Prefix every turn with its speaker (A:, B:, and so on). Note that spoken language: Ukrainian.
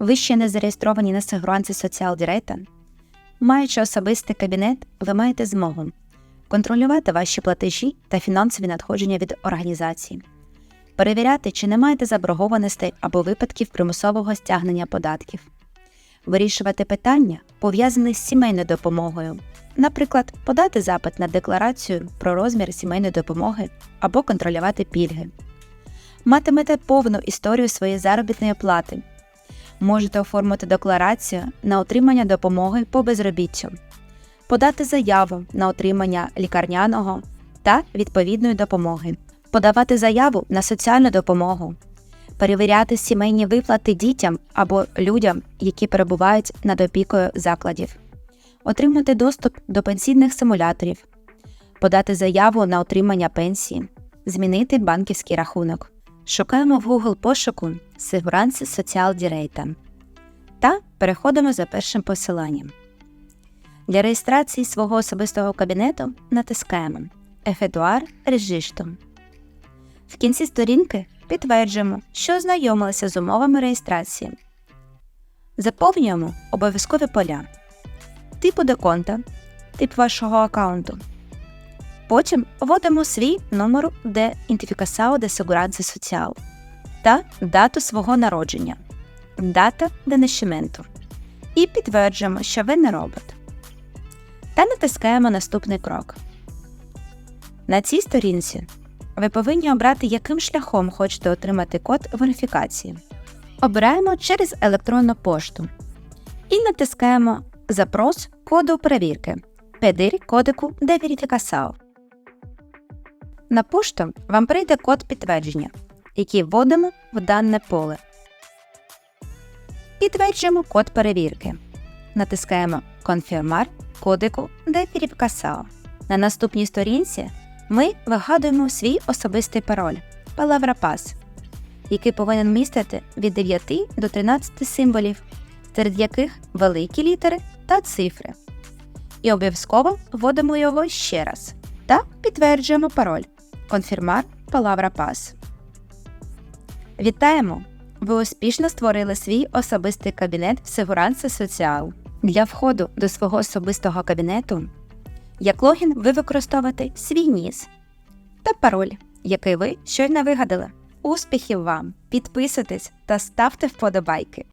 A: ви ще не зареєстровані на Сигуранці Соціал Дірейта? Маючи особистий кабінет, ви маєте змогу контролювати ваші платежі та фінансові надходження від організації, перевіряти, чи не маєте заборгованостей або випадків примусового стягнення податків, вирішувати питання, пов'язані з сімейною допомогою, наприклад, подати запит на декларацію про розмір сімейної допомоги або контролювати пільги. Матимете повну історію своєї заробітної плати. Можете оформити декларацію на отримання допомоги по безробіттю, подати заяву на отримання лікарняного та відповідної допомоги, подавати заяву на соціальну допомогу, перевіряти сімейні виплати дітям або людям, які перебувають над опікою закладів, отримати доступ до пенсійних симуляторів, подати заяву на отримання пенсії, змінити банківський рахунок. Шукаємо в Google пошуку Сигуранці Соціал Дірейта та переходимо за першим посиланням. Для реєстрації свого особистого кабінету натискаємо Ефетуар Режишту. В кінці сторінки підтверджуємо, що ознайомилися з умовами реєстрації. Заповнюємо обов'язкові поля, типу деконта, тип вашого аккаунту. Потім вводимо свій номер де ідентифікасао де Seguranza Social та дату свого народження, дата де і підтверджуємо, що ви не робот. Та натискаємо наступний крок. На цій сторінці ви повинні обрати, яким шляхом хочете отримати код верифікації. Обираємо через електронну пошту і натискаємо Запрос коду перевірки Pedir кодику de verificação. На пошту вам прийде код підтвердження, який вводимо в дане поле. Підтверджуємо код перевірки. Натискаємо Confirmar кодику verificação. На наступній сторінці ми вигадуємо свій особистий пароль PalavraPass, який повинен містити від 9 до 13 символів, серед яких великі літери та цифри. І обов'язково вводимо його ще раз та підтверджуємо пароль Confirmar PalavraPass. Вітаємо! Ви успішно створили свій особистий кабінет в Сигуранце Соціал. Для входу до свого особистого кабінету як логін ви використовуєте свій ніс та пароль, який ви щойно вигадали. Успіхів вам! Підписуйтесь та ставте вподобайки.